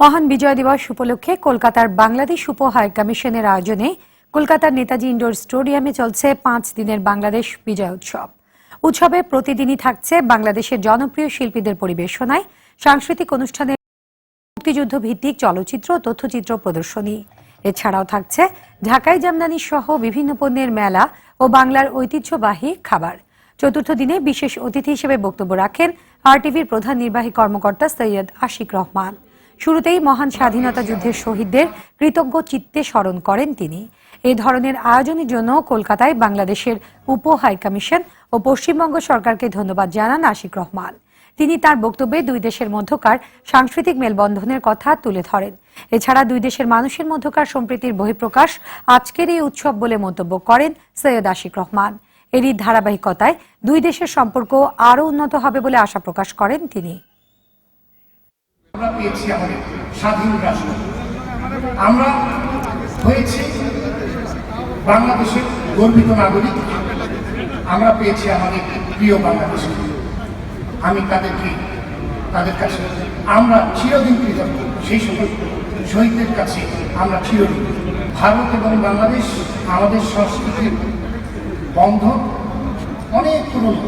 মহান বিজয় দিবস উপলক্ষে কলকাতার বাংলাদেশ উপ হাই কমিশনের আয়োজনে কলকাতার নেতাজি ইন্ডোর স্টেডিয়ামে চলছে পাঁচ দিনের বাংলাদেশ বিজয় উৎসব। উৎসবে প্রতিদিনই থাকছে বাংলাদেশের জনপ্রিয় শিল্পীদের পরিবেশনায়, সাংস্কৃতিক অনুষ্ঠানের মুক্তিযুদ্ধ ভিত্তিক চলচ্চিত্র তথ্যচিত্র প্রদর্শনী। এছাড়াও থাকছে ঢাকাই জামদানি সহ বিভিন্ন পণ্যের মেলা ও বাংলার ঐতিহ্যবাহী খাবার। চতুর্থ দিনে বিশেষ অতিথি হিসেবে বক্তব্য রাখেন আরটিভির প্রধান নির্বাহী কর্মকর্তা সৈয়দ আশিক রহমান। শুরুতেই মহান স্বাধীনতা যুদ্ধের শহীদদের কৃতজ্ঞ চিত্তে স্মরণ করেন তিনি। এই ধরনের আয়োজনের জন্য কলকাতায় বাংলাদেশের উপ হাই কমিশন ও পশ্চিমবঙ্গ সরকারকে ধন্যবাদ জানান আশিক রহমান। তিনি তার বক্তব্যে দুই দেশের মধ্যকার সাংস্কৃতিক মেলবন্ধনের কথা তুলে ধরেন। এছাড়া দুই দেশের মানুষের মধ্যকার সম্প্রীতির বহিঃপ্রকাশ আজকের এই উৎসব বলে মন্তব্য করেন সৈয়দ আশিক রহমান। এরই ধারাবাহিকতায় দুই দেশের সম্পর্ক আরও উন্নত হবে বলে আশা প্রকাশ করেন তিনি। আমরা পেয়েছি আমাদের স্বাধীন রাষ্ট্র আমরা হয়েছি বাংলাদেশের গর্বিত নাগরিক। আমরা পেয়েছি আমাদের প্রিয় বাংলাদেশ। আমি তাদেরকে, তাদের কাছে, আমরা চিরদিন কৃতজ্ঞ। সেই সকল শহীদদের কাছে আমরা চিরদিন। ভারত এবং বাংলাদেশ আমাদের সংস্কৃতির বন্ধন অনেক পুরনো।